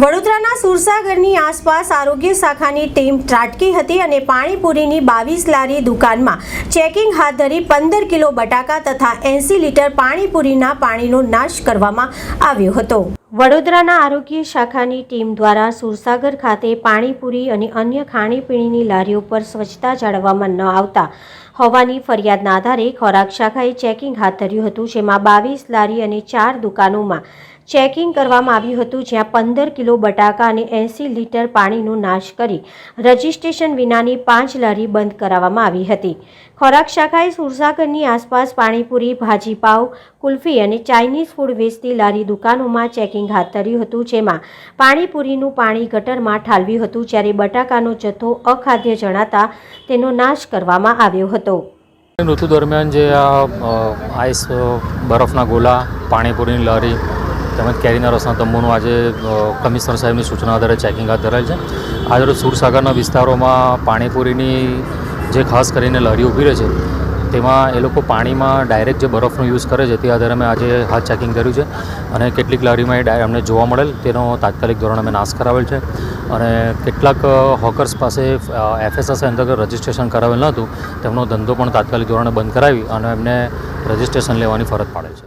વડોદરાના સુરસાગરની આસપાસ આરોગ્ય શાખાની ટીમ ત્રાટકી હતી અને પાણીપુરીની બાવીસ લારી દુકાનમાં ચેકિંગ હાથ ધરી પંદર કિલો બટાકા તથા એંસી લીટર પાણીપુરીના પાણીનો નાશ કરવામાં આવ્યો હતો. વડોદરાના આરોગ્ય શાખાની ટીમ દ્વારા સુરસાગર ખાતે પાણીપુરી અને અન્ય ખાણીપીણીની લારીઓ પર સ્વચ્છતા જાળવવામાં ન આવતા હોવાની ફરિયાદના આધારે ખોરાક શાખાએ ચેકિંગ હાથ ધર્યું હતું, જેમાં બાવીસ લારી અને ચાર દુકાનોમાં ચેકિંગ કરવામાં આવ્યું હતું જ્યાં પંદર કિલો બટાકા અને એંસી લીટર પાણીનો નાશ કરી રજીસ્ટ્રેશન વિનાની પાંચ લારી બંધ કરાવવામાં આવી હતી. ખોરાક શાખાએ સુરસાગરની આસપાસ પાણીપુરી, ભાજીપાવ, કુલ્ફી અને ચાઇનીઝ ફૂડ વેચતી લારી દુકાનોમાં ચેકિંગ હાથ ધર્યું હતું, જેમાં પાણીપુરીનું પાણી ગટરમાં ઠાલવ્યું હતું, જ્યારે બટાકાનો જથ્થો અખાદ્ય જણાતા તેનો નાશ કરવામાં આવ્યો હતો. ઋતુ દરમિયાન જે આ આઈસ બરફના ગોલા, પાણીપુરીની લારી તેમજ કેરીના રસના તંબુનું આજે કમિશનર સાહેબની સૂચના આધારે ચેકિંગ હાથ ધરાયેલ છે. આજે સુરસાગરના વિસ્તારોમાં પાણીપુરીની જે ખાસ કરીને લહેરી ઊભી રહે છે, તેમાં એ લોકો પાણીમાં ડાયરેક્ટ જે બરફનો યુઝ કરે છે, તે આધારે અમે આજે હાથ ચેકિંગ કર્યું છે. અને કેટલીક લારીમાં એ અમને જોવા મળેલ, તેનો તાત્કાલિક ધોરણે અમે નાશ કરાવેલ છે. અને કેટલાક હોકર્સ પાસે એફએસએસ અંતર્ગત રજિસ્ટ્રેશન કરાવેલ ન હતું, તેમનો ધંધો પણ તાત્કાલિક ધોરણે બંધ કરાવી અને એમને રજિસ્ટ્રેશન લેવાની ફરજ પાડે છે.